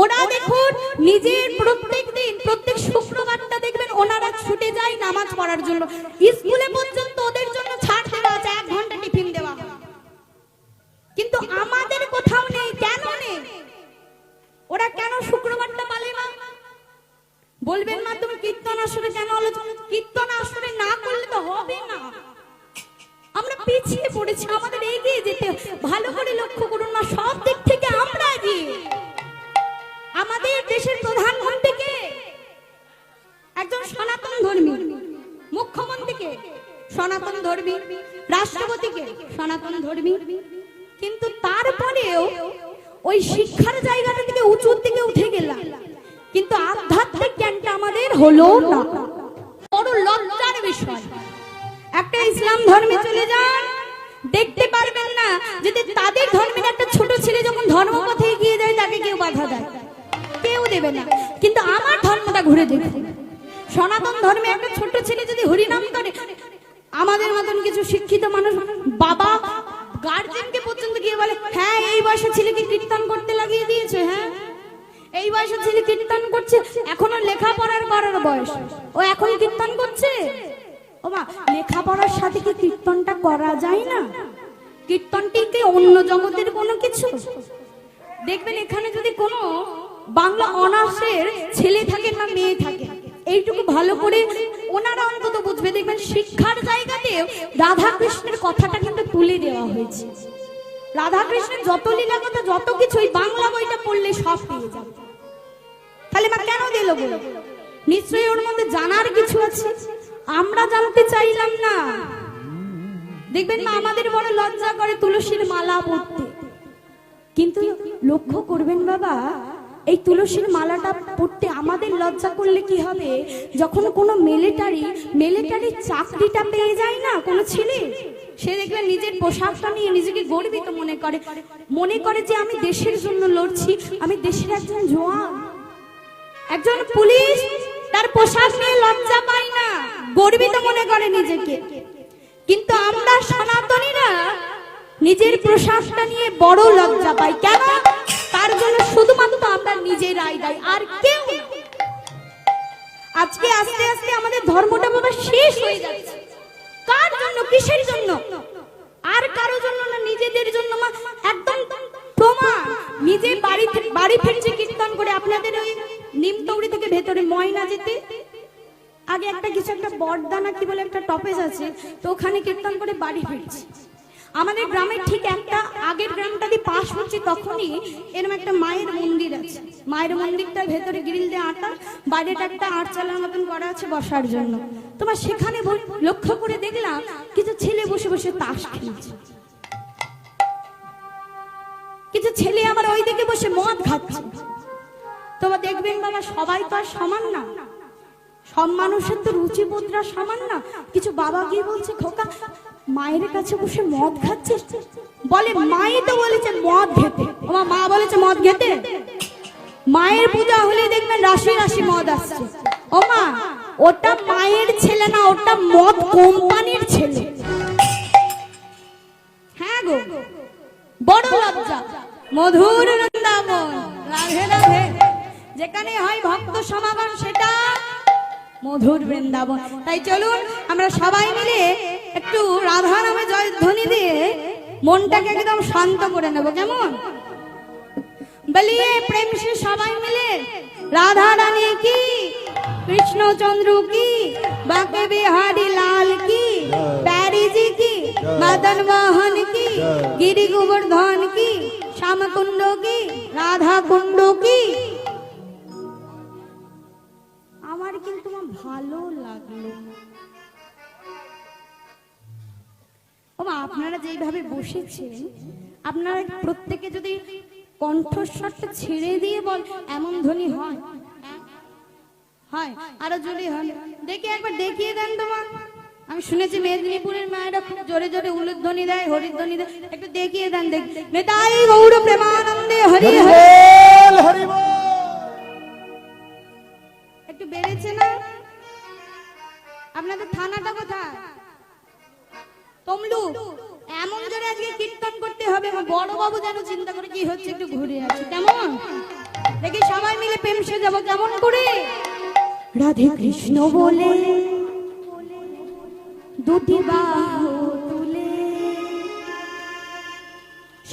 ওরা দেখুন, নিজের প্রত্যেক দিন, প্রত্যেক শুক্রবারটা দেখবেন ওনারা ছুটে যায় নামাজ পড়ার জন্য। স্কুলে পর্যন্ত ওদের জন্য ছাড় দেওয়া আছে, এক ঘণ্টা টিফিন দেওয়া কিন্তু আমাদের কোথাও নেই, কেন নেই? ওরা কেন শুক্রবারটা পালে না? বলবেন মা তুমি কীর্তন আসরে কেন আলোচনা? কীর্তন আসরে না করলে তো হবে না। আমরা পিছিয়ে পড়েছি, আমাদের এগিয়ে যেতে। ভালো করে লক্ষ্য করুন ওই শিক্ষার জায়গাটা থেকে উঁচুর দিকে উঠে গেলাম। কিন্তু আধ্যাত্মিক জ্ঞানটা আমাদের হলো না। বড় লজ্জার বিষয়। একটা ইসলাম ধর্মে চলে যান, দেখতে পারবেন না, যদি তাদের ধর্মের একটা ছোট ছেলে যখন ধর্মপথে এগিয়ে যায়, তাকে কেউ বাধা দেয়। কেউ দেবে না। কিন্তু আমার ধর্মটা ঘুরে দেখুন। সনাতন ধর্মে একটা ছোট ছেলে যদি হরিনাম করে, আমাদের মতন কিছু শিক্ষিত মানুষ বাবা গার্জেনকে পর্যন্ত গিয়ে বলে হ্যাঁ এই বয়সে ছেলেকে কীর্তন করতে লাগিয়ে দিয়েছে হ্যাঁ? এই বয়সে ছেলে কীর্তন করছে, এখনও লেখাপড়ার করার বয়স। ও এখন কীর্তন করছে? ও মা, লেখাপড়ার সাথে কি কীর্তনটা করা যায় না? কীর্তনটি কি অন্য জগতের কোনো কিছু? দেখবেন এখানে যদি কোনো বাংলা অনার্সের ছেলে থাকে না মেয়ে থাকে এইটুকু ভালো করে ওনারা অন্তত বুঝবে, দেখবেন শিক্ষার জায়গাতে রাধা কৃষ্ণের কথাটা কিন্তু তুলে দেওয়া হয়েছে। রাধা কৃষ্ণের যত লীলা কথা, যত কিছু বাংলা বইটা পড়লে সব পেয়ে যাবে। তাহলে মা কেন দিল বলো নিশ্চয়ই ওর মধ্যে জানার কিছু আছে? আমরা জানতে চাইলাম না। দেখবেন না আমাদের বড় লজ্জা করে তুলসীর মালা পড়তে। কিন্তু লক্ষ্য করবেন বাবা এই তুলসীর মালাটা পড়তে আমাদের লজ্জা করলে কি হবে? যখন কোনো মিলিটারি মিলিটারি চাকরিটা পেয়ে যায় না, কোনো ছেলে, সে দেখবে নিজের পোশাকটা নিয়ে নিজেকে গর্বিত মনে করে। মনে করে যে আমি দেশের জন্য লড়ছি, আমি দেশের একজন জওয়ান। একজন পুলিশ, তার পোশাক নিয়ে লজ্জা পায় না, গর্বিত মনে করে নিজেকে। কিন্তু আমরা সনাতনীরা নিজের পোশাকটা নিয়ে বড় লজ্জা পাই। কেন? তার জন্য শুধুমাত্র আমরা নিজেরাই দায়ী, আর কেউ আজকে আস্তে আস্তে আমাদের ধর্মটা বাবা শেষ হয়ে যাচ্ছে। কার জন্য, কিসের জন্য? আর কারও জন্য না, নিজেদের জন্য মা, একদম প্রমাণ। নিজে বাড়ি বাড়ি ফিরছে কীর্তন করে আপনাদের ওই নিমতৌড়ি থেকে ভেতরে ময়না যেতে। আগে একটা কিছু একটা বরদানা কি বলে একটা টপেজ আছে, তো ওখানে কীর্তন করে বাড়ি ফিরছি। আমাদের গ্রামের ঠিক একটা আগের গ্রামটা দিয়ে পাশ হচ্ছে তখনই এরকম একটা মায়ের মন্দির আছে। মায়ের মন্দিরটার ভেতরে গ্রিল দিয়ে আটা, বাইরেটা একটা আটচালার মতন করা আছে বসার জন্য। তোমার সেখানে লক্ষ্য করে দেখলাম কিছু ছেলে বসে বসে তাস খেলছে। কিছু ছেলে আবার ওই দিকে বসে মদ খাচ্ছে। তোমার দেখবেন বাবা, সবাই তো আর সমান না। সব মানুষের তো রুচি মুদ্রা সমান না। কিছু বাবা গিয়ে বলছে, খোকা মায়ের কাছে বসে মদ খাচ্ছে? বলে, মাই তো বলেছে মদ খেতে। আমার মা বলেছে, মদ খেতে? মায়ের পূজা হলে দেখবেন রাশি রাশি মদ আসছে। ও মা ওটা মায়ের ছেলে না, ওটা মদ কোম্পানির ছেলে। হ্যাঁ গো, বড় লজ্জা। মধুর বৃন্দাবন রাধে রাধে। যেখানে হয় ভক্ত সমাগম, সেটা মধুর বৃন্দাবন। তাই চলুন, আমরা সবাই মিলে একটু রাধা নামে জয় ধ্বনি দিয়ে মনটাকে একদম শান্ত করে নেব, কেমন? বলিয়ে প্রেম সে সবাই মিলে, রাধা রানী কি কৃষ্ণচন্দ্র কি, বাকে বিহারি লাল কি, প্যারিজি কি, মদন মোহন কি, গিরি গোবর্ধন কি, শ্যামকুণ্ড কি, রাধা কুণ্ড কি? আমার কিন্তু ভালো লাগল। ও মা, আপনারা যেইভাবে বসেছেন আপনারা প্রত্যেকে যদি কণ্ঠস্বরটা ছেড়ে দিয়ে বল এমন ধ্বনি হয়। হয় আরও জোরে হয়। দেখি একবার দেখিয়ে দেন তোমার। আমি শুনেছি মেদিনীপুরের মায়েরা খুব জোরে জোরে উলুধ্বনি দেয় হরিধ্বনি দেয়। একটু দেখিয়ে দেন দেখ। নেতাই গৌর প্রেমানন্দে হরি হরি।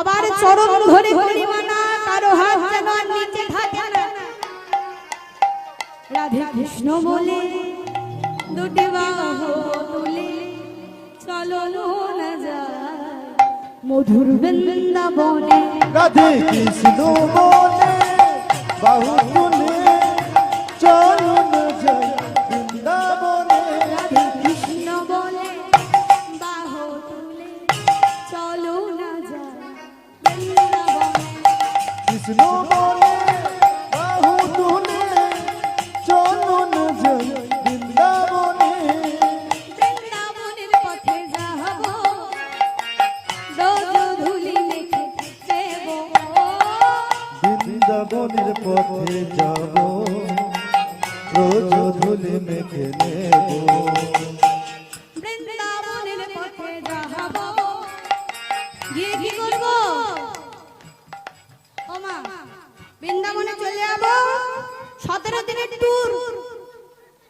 সবার চরণ ধরে হরিমানা কারও হাত যেন নিচে থাকে না। রাধে কৃষ্ণ বলে, দুটি বাহু তুলে চলো না যায় মধুর বৃন্দাবনে। রাধে কৃষ্ণ বলে, বাহু তুলে চলুন যাব। রোজ ধুলি মেখে নেব। বৃন্দাবনে চলে যাব। সতেরো দিনের ট্যুর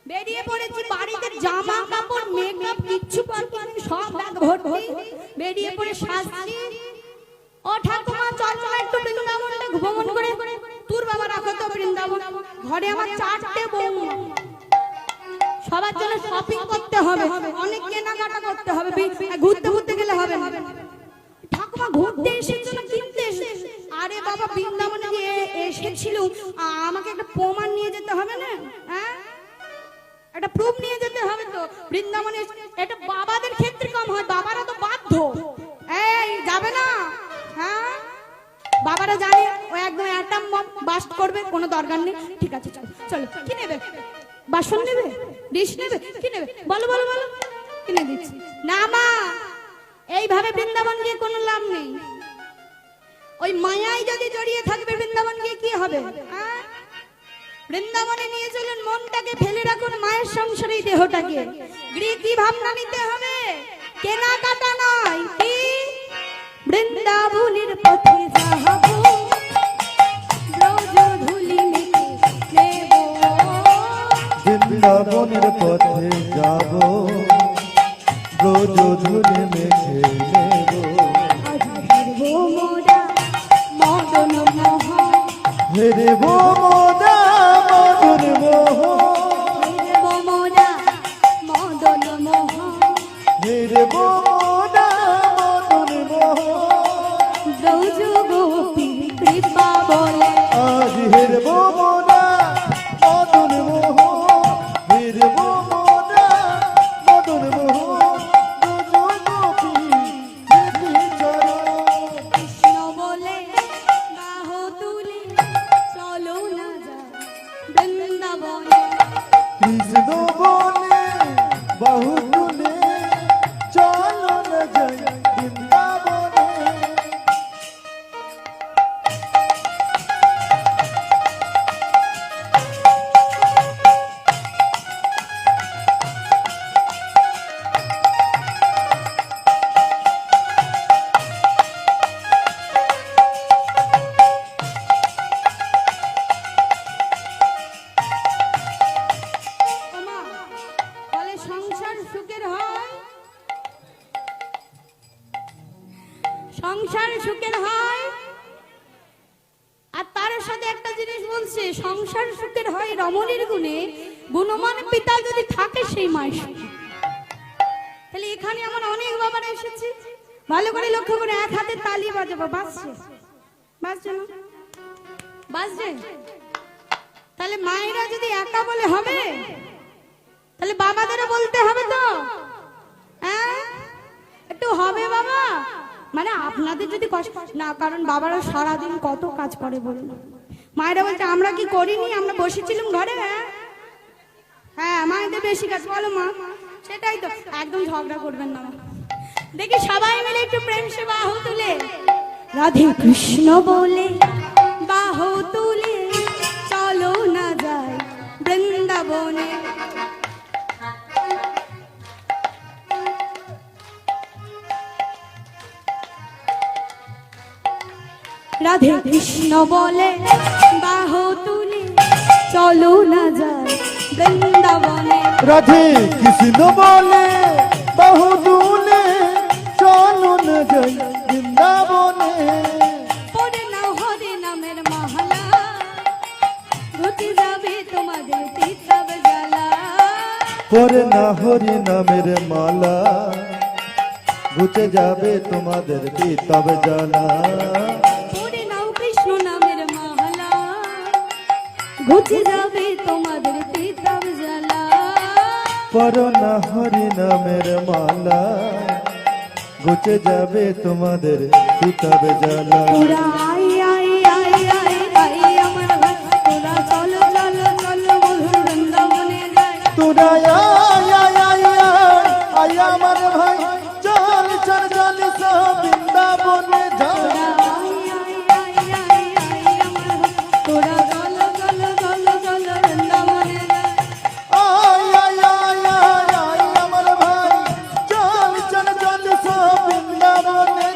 বেরিয়ে পড়েছি বাড়িতে জামা কাপড় মেকআপ কিচ্ছু পারব সব ব্যাগ ভর্তি। বেরিয়ে পড়ে সাজছি ও ঠাকুমা চল না একটু বৃন্দাবনটা ভ্রমণ করে তোর বাবা রাখো তো বৃন্দাবন ঘরে আমার চারটে বউ। সবার জন্য শপিং করতে হবে। অনেক কেনাকাটা করতে হবে ঘুরতে ঘুরতে গেলে হবে। ঠাকুমা ঘুরতে এসেছিল না কিনতে এসেছে আরে বাবা বৃন্দাবনে যে এ- এসেছিল। আমাকে একটা প্রমাণ নিয়ে যেতে হবে না? হ্যাঁ? একটা প্রুফ নিয়ে যেতে হবে তো। বৃন্দাবনে এটা বাবাদের কোনো দরকার নেই। ঠিক আছে, চলো চলো। কি নেবে? বাসন নেবে? ডিশ নেবে? কি নেবে? বলো বলো বলো। কিনে দিচ্ছি? না, মা, এইভাবে বৃন্দাবন গিয়ে কোনো লাভ নেই। ওই মায়াই যদি জড়িয়ে থাকবে বৃন্দাবন গিয়ে, কি হবে? বৃন্দাবনে নিয়ে চলুন, মনটাকে ফেলে রাখুন মায়ের সংসারে দেহটাকে। গৃহ ভাবনা নিতে হবে। কেনাকাটা নয়, কি? বৃন্দাবনের পথে যাহাব বৃন্দাবনের পথে যাব। রোজ ধুলি মেখে হেরে মদন মোহন হেরে মোদা মোহ মদন মোহন হেরে মোদা সংসার সুখের হয় রমণীর গুণে, গুণমান পিতা যদি থাকে সেই মায়ের সুখে। তাহলে এখানে আমার অনেক বাবারা এসেছে। ভালো করে লক্ষ্য করে এক হাতে তালি বাজাবো। বাজছে না তাহলে মায়েরা যদি একা বলে হবে, তাহলে বাবাদেরও বলতে হবে তো। হ্যাঁ? একটু হবে বাবা। মানে আপনাদের যদি কষ্ট না, কারণ বাবারা সারাদিন কত কাজ করে বলুন। মায়েরা বলছে, আমরা কি করিনি? আমরা বসেছিলাম ঘরে? হ্যাঁ হ্যাঁ মায়েদের বেশি কাজ, বলো মা। সেটাই তো, একদম ঝগড়া করবেন না দেখি সবাই মিলে একটু প্রেম সে বাহু তুলে। রাধে কৃষ্ণ বলে, বাহু তুলে, চলো না যায় বৃন্দাবনে। রাধে কৃষ্ণ বলে বাহু চলো না যায় বৃন্দাবনে। রাধে কৃষ্ণ বলে বহু দূলে চলো না যাই বৃন্দাবনে। পড়ে না হরে নামের মহলা ঘুচে যাবে তোমাদের তিতাব জ্বালা। পরে না হরি নামের মালা ঘুচে যাবে তোমাদের পিতাব জানা ঘুচে যাবে তোমাদের তিতাব জ্বালা। পর না হরি নামের মালা ঘুচে যাবে তোমাদের পিতাব জানা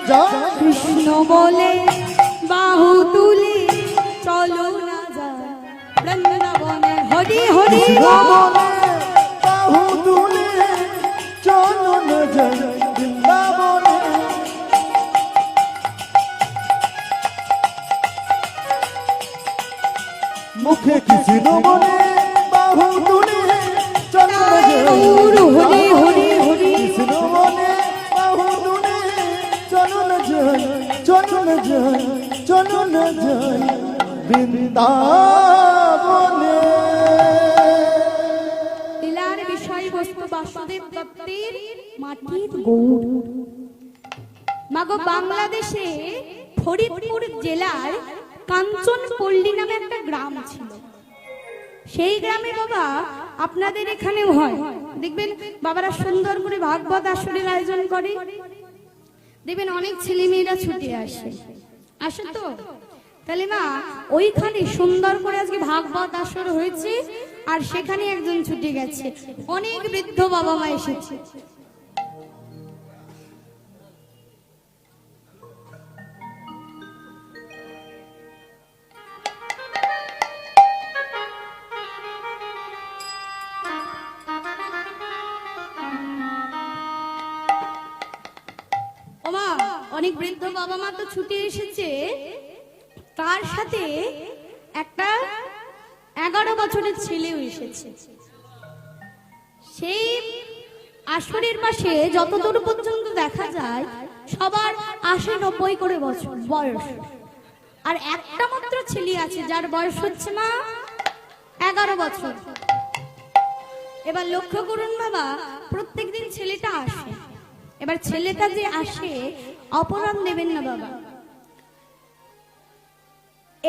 কৃষ্ণ বলে বাহু তুলে চলো না যায় বৃন্দাবনে হরি হরি বলে বাহু তুলে চলো না যাই। বৃন্দাবনে। মুখে কৃষ্ণ বলে বাহু তুলে চলো না যাই। যাই বিষয়বস্তু বাসুদেব দত্তের মাগো বাংলাদেশে ফরিদপুর জেলার কাঞ্চনপল্লী নামে একটা গ্রাম ছিল। সেই গ্রামে বাবা আপনাদের এখানেও হয়। দেখবেন বাবারা সুন্দর করে ভাগবত আসরের আয়োজন করে। দেখবেন অনেক ছেলে মেয়েরা ছুটে আসে। আসে তো? তাহলে মা ওইখানে সুন্দর করে আজকে ভাগবত আসর হয়েছে আর সেখানে একজন ছুটে গেছে। অনেক বৃদ্ধ বাবা মা এসেছে অনেক বৃদ্ধ বাবা মা তো ছুটি এসেছে। তার সাথে একটা এগারো বছরের ছেলেও এসেছে। সেই আসরের পাশে যতদূর পর্যন্ত দেখা যায়, সবার আশি নব্বই করে বছর, বয়স। আর একটা মাত্র ছেলে আছে, যার বয়স হচ্ছে মা এগারো বছর। এবার লক্ষ্য করুন বাবা, প্রত্যেকদিন ছেলেটা আসে। এবার ছেলেটা যে আসে অপরাধ নেবেন না বাবা।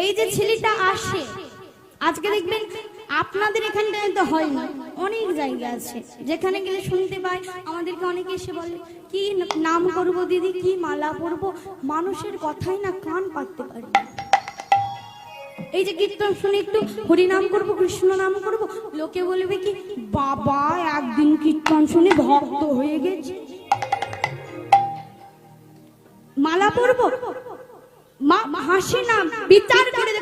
এই যে ছেলেটা আসে, আজকে দেখবেন আপনাদের এখানটায় তো হয় না অনেক জায়গা আছে, যেখানে গেলে শুনতে পাই আমাদেরকে অনেকে এসে বলে, কি নাম করব দিদি, কি মালা পরব? মানুষের কথাই না কান পাততে পারি এই যে কীর্তন শুনে একটু হরি নাম করব, কৃষ্ণ নাম করব, লোকে বলবে কি, বাবা, একদিন কীর্তন শুনে ভক্ত হয়ে গেছে। মালা পরব? মা হাসি না বিচার করে